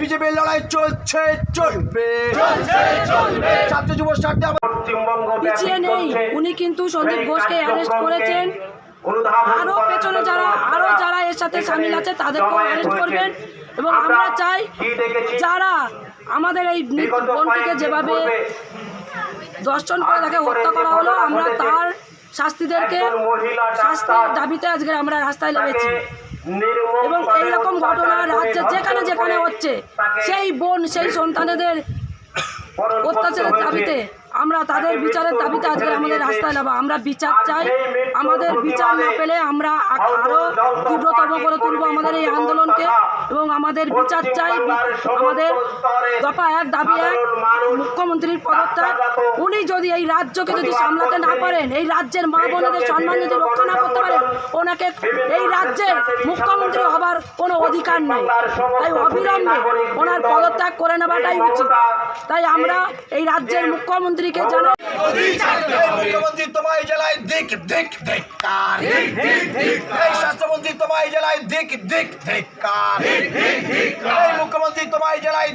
বিজেপির লড়াই চলছে চলবে। ছাত্র যুব স্বার্থে পিছিয়ে নেই। উনি কিন্তু সন্দীপ ঘোষকে অ্যারেস্ট করেছেন। আরও পেছনে যারা আরও যারা এর সাথে সামিল আছে তাদেরকেও অ্যারেস্ট করবেন। এবং আমরা চাই যারা আমাদের এই বোনটিকে যেভাবে দর্শন করে তাকে হত্যা করা হলো আমরা তার শাস্তিদেরকে শাস্তির দাবিতে আজকে আমরা রাস্তায় নেমেছি। এবং এইরকম ঘটনা রাজ্যে যেখানে যেখানে হচ্ছে সেই বোন সেই সন্তানেদের অত্যাচারের দাবিতে আমরা তাদের বিচারের দাবিতে আজকে আমাদের রাস্তায় নামা। আমরা বিচার চাই। আমাদের বিচার না পেলে আমরা আ- আরও তীব্রতম করে তুলব আমাদের এই আন্দোলনকে এবং আমাদের বিচার চাই। আমাদের দফা এক, দাবি এক, মুখ্যমন্ত্রীর পদত্যাগ। উনি যদি এই রাজ্যকে যদি সামলাতে না পারেন, এই রাজ্যের মা বোনেদের সম্মান যদি রক্ষা না করতে পারেন, ওনাকে এই রাজ্যের মুখ্যমন্ত্রী হবার কোনো অধিকার নেই। তাই অবিলম্বে ওনার পদত্যাগ করে নেওয়াটাই উচিত। তাই আমরা এই রাজ্যের মুখ্যমন্ত্রীকে জানাই মুখ্যমন্ত্রী তোমায় জেলায় দিক দিক ধিক্কার কার? এই স্বাস্থ্যমন্ত্রী তোমায় জেলায় দিক দিক ধিক্কার মুখ্যমন্ত্রী তোমায় জেলায়